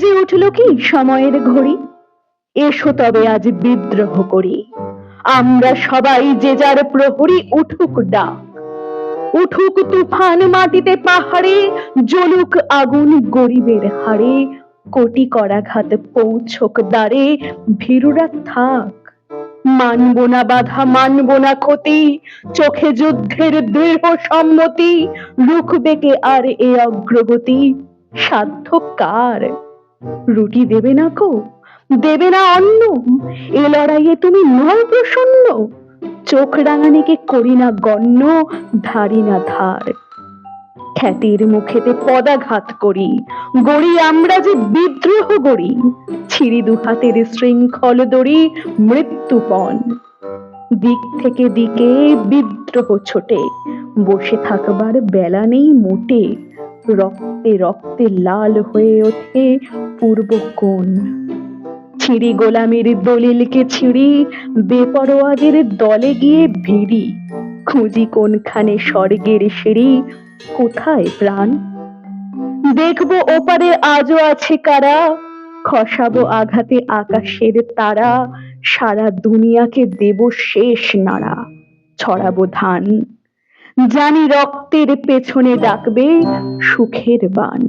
ছুটল কি সময়ের ঘড়ি? এসো তবে আজ বিদ্রোহ করি। আমরা সবাই যে যার প্রহরী উঠুক ডাক। উঠুক তুফান মাটিতে পাহাড়ে, জ্বলুক আগুন গরিবের হাড়ে। কোটি করাঘাত পৌঁছক দ্বারে, ভীরুরা থাক। মানব না বাধা, মানব না ক্ষতি। চোখে যুদ্ধের দৃঢ় সম্মতি। রুখবে কে আর এ অগ্রগতি? সাধ্য কার? রুটি দেবে না কো? দেবে না অন্ন? এ লড়াইয়ে তুমি নয় প্রসন্ন। চোখ রাঙানিকে করি না গণ্য, ধারি না ধার। খ্যাতির মুখেতে পদাঘাত করি। গড়ি আমরা যে বিদ্রোহ গড়ি। ছিড়ি দুহাতের শৃঙ্খল দড়ি মৃত্যুপণ। দিক থেকে দিকে বিদ্রোহ ছোটে। বসে থাকবার বেলা নেই মোটে। রক্তে রক্তে লাল হয়ে ওঠে পূর্ব কোণ ছিঁড়ি গোলামির দলিলকে ছিঁড়ি, বেপরোয়াদের দলে গিয়ে ভিড়ি। খুঁজি কোনখানে স্বর্গের সিঁড়ি, কোথায় প্রাণ? দেখব ওপারে আজও আছে কারা, খসাবো আঘাতে আকাশের তারা, সারা দুনিয়াকে দেব শেষ নাড়া, ছড়াবো ধান। জানি রক্তের পেছনে ডাকবে সুখের বান